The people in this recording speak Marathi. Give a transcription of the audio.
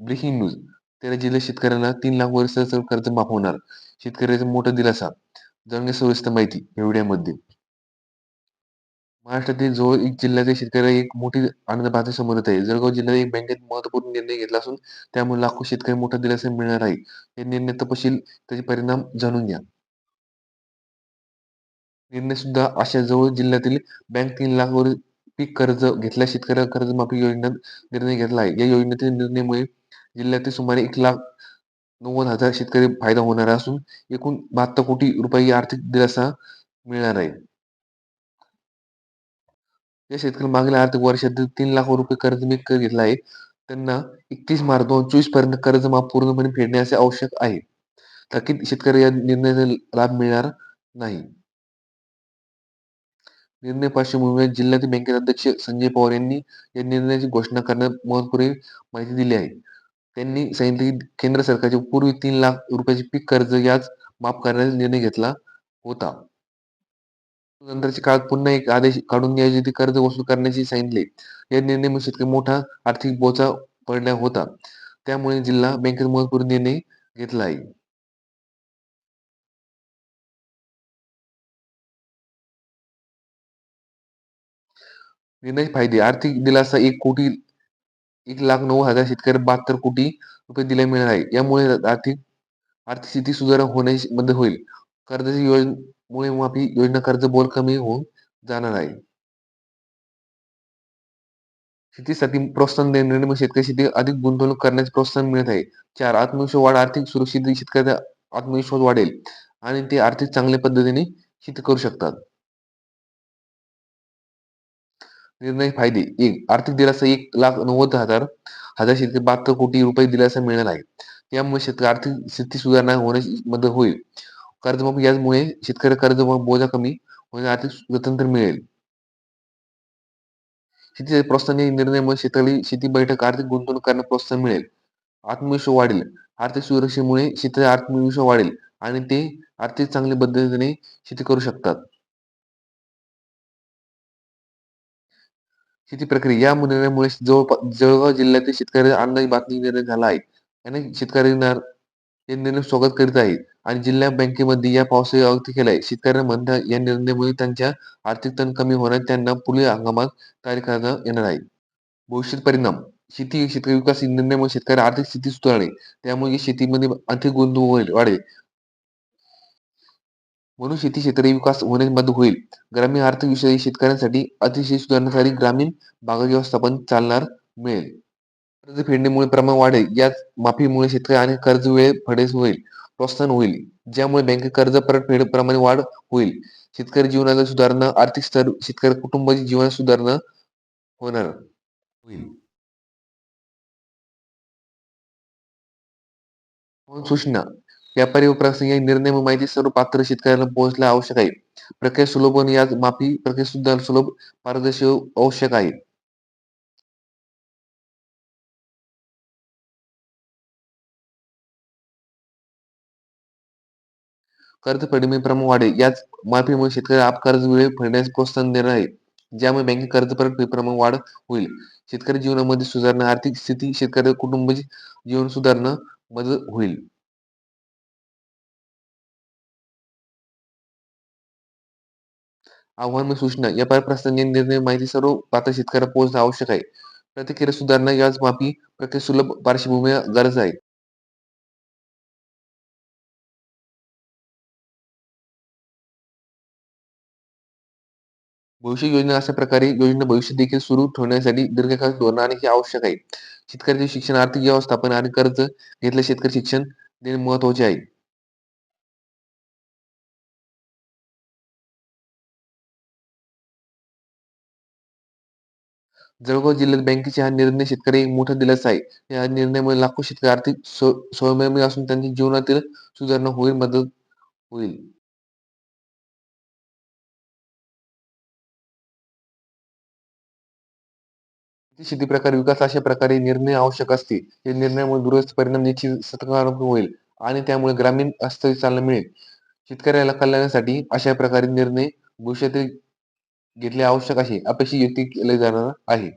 ब्रेकिंग न्यूज तेरा जिल्ह्यात शेतकऱ्यांना तीन लाख वर कर्ज माफ होणार. शेतकऱ्याचा मोठा दिलासा. जाणून सविस्तर माहिती. या व्हिडिओमध्ये महाराष्ट्रातील जवळ एक जिल्ह्यातील शेतकऱ्याला एक मोठी आनंद बातमी समोर येत आहे. जळगाव जिल्ह्यात एक बँकेत महत्त्वपूर्ण निर्णय घेतला असून त्यामुळे लाखो शेतकरी मोठा दिलासा मिळणार आहे. हे निर्णय तपशील त्याचे परिणाम जाणून घ्या. निर्णय सुद्धा अशा जवळ जिल्ह्यातील बँक तीन लाख वर पीक कर्ज घेतल्या शेतकऱ्याला कर्जमाफी योजनेत निर्णय घेतला आहे. या योजनेतील निर्णयामुळे जिल्ह्यातील सुमारे एक लाख नव्वद हजार शेतकरी फायदा होणार असून एकूण बहात्तर कोटी रुपये आर्थिक दिलासा मिळणार आहे. या शेतकरी मागील आर्थिक वर्षात तीन लाख रुपये कर्ज मी घेतला आहे. त्यांना एकतीस मार्च दोन चोवीसपर्यंत कर्ज माफ पूर्णपणे फेडणे असे आवश्यक आहे. थकीत शेतकरी या निर्णयाचा लाभ मिळणार नाही. निर्णय पार्श्वभूमीवर जिल्ह्यातील बँकेचे अध्यक्ष संजय पवार यांनी या निर्णयाची घोषणा करण्यात महत्त्वपूर्ण माहिती दिली आहे. त्यांनी सांगितले की केंद्र सरकारचे पूर्वी तीन लाख रुपयाचे पीक कर्ज याच माफ करण्याचा निर्णय घेतला होता. नंतरच्या काळात पुन्हा एक आदेश काढून यायोजित कर्ज वसूल करण्याचे सांगितले. या निर्णयामुळे शेतकरी मोठा आर्थिक बोचा पडला होता. त्यामुळे जिल्हा बँकेत महत्त्वपूर्ण निर्णय घेतला आहे. निर्णय फायदे. आर्थिक दिलासा एक कोटी एक लाख नऊ हजार शेतकरी बहात्तर कोटी रुपये दिले मिळणार आहे. यामुळे आर्थिक आर्थिक स्थिती सुधारणा होण्यास मदत होईल. कर्जाची योजनेमुळे माफी योजना कर्ज बोल कमी होऊन जाणार आहे. शेतीसाठी प्रोत्साहन देण्यामुळे शेतकरी शेती अधिक गुंतवणूक करण्याचे प्रोत्साहन मिळत आहे. चार आत्मविश्वास वाढ आर्थिक सुरक्षित शेतकऱ्याचा आत्मविश्वास वाढेल आणि ते आर्थिक चांगल्या पद्धतीने शेती करू शकतात. निर्णय फायदे. एक आर्थिक दिलासा एक लाख नव्वद हजार हजार शेतकरी बहात्तर कोटी रुपये दिलासा मिळणार आहे. त्यामुळे शेतकरी आर्थिक स्थिती सुधारणा होण्यास मदत होईल. कर्जमाफी यामुळे शेतकरी कर्ज बोजा कमी होण्यास आर्थिक स्वतंत्र मिळेल. शेती प्रोत्साहन निर्णयामुळे शेतकरी शेती बैठक आर्थिक गुंतवणूक करण्यास प्रोत्साहन मिळेल. आत्मविश्वास वाढेल. आर्थिक सुरक्षेमुळे शेतकरी आत्मविश्वास वाढेल आणि ते आर्थिक चांगल्या पद्धतीने शेती करू शकतात. शेती प्रक्रिया या निर्णयामुळे जवळ जळगाव जिल्ह्यातील शेतकऱ्यांचा अन्न बातमी निर्णय झाला आहे. अनेक शेतकऱ्यांना हे निर्णय स्वागत करीत आहेत आणि जिल्हा बँकेमध्ये या पावसाळी केला केलाय. शेतकऱ्यांना म्हणतात या निर्णयामुळे त्यांच्या आर्थिक तण कमी होण्यात त्यांना पुढील हंगामात तयारी करता येणार आहे. भविष्यात परिणाम शेती शेतकरी विकास निर्णयामुळे शेतकरी आर्थिक स्थिती सुधारणे त्यामुळे शेतीमध्ये आर्थिक गुंतवणूक वाढेल म्हणून शेती क्षेत्र विकास होण्यास मदत होईल. ग्रामीण आर्थिक विषय शेतकऱ्यांसाठी अतिशय सुधारण्यासाठी ग्रामीण भाग व्यवस्थापन चालणार मिळेल. कर्ज फेडणीमुळे प्रमाण वाढेल. याच माफीमुळे शेतकरी आणि कर्ज वेळ फडेस होईल. प्रोत्साहन होईल. ज्यामुळे बँकेत कर्ज परतफेड प्रमाणे वाढ होईल. शेतकरी जीवनाला सुधारणा आर्थिक स्तर शेतकरी कुटुंबाची जीवन सुधारणा होणार होईल. सूचना व्यापारी व या निर्णय व माहिती सर्व पात्र शेतकऱ्यांना पोहोचल्या आवश्यक आहे. प्रक्रिया सुलभ आणि या माफी प्रक्रिया सुद्धा सुलभ पारदर्शी आवश्यक आहे. कर्ज फेडमी प्रमाण वाढेल. याच माफीमुळे शेतकरी आप कर्ज वेळ फेडण्यास प्रोत्साहन देणार आहे. ज्यामुळे बँकेत कर्ज परत प्रमाण वाढ होईल. शेतकरी जीवनामध्ये सुधारणा आर्थिक स्थिती शेतकरी कुटुंबाची जीवन सुधारणा मदत होईल. आव्हान व सूचना या प्रसंगी निर्णय माहिती सर्व पात्र शेतकऱ्याला पोहोचणे आवश्यक आहे. प्रतिक्रिया सुधारणा याच माफी प्रक्रिया सुलभ पार्श्वभूमी गरज आहे. भविष्य योजना अशा प्रकारे योजना भविष्य देखील सुरू ठेवण्यासाठी दीर्घकाळ धोरण आणखी आवश्यक आहे. शेतकऱ्याचे शिक्षण आर्थिक व्यवस्थापन आणि कर्ज घेतले शेतकरी शिक्षण देणे महत्त्वाचे आहे. जळगाव जिल्ह्यात बँकेचे हा निर्णय शेतकरी मोठा दिलासा आहे. या निर्णयामुळे लाखो शेतकरी आर्थिक स्वावलंबी असून त्यांच्या जीवनातील सुधारणा होईल मदत होईल. शेती प्रकार विकास अशा प्रकारे निर्णय आवश्यक असते. या निर्णयामुळे दूरस्थ परिणाम निश्चित सकारात्मक होईल आणि त्यामुळे ग्रामीण वास्तविक चालना मिळेल. शेतकऱ्याला कल्याणासाठी अशा प्रकारे निर्णय भविष्यातील घेतले आवश्यक आहे अपेक्षित युक्ती केले जाणार आहे.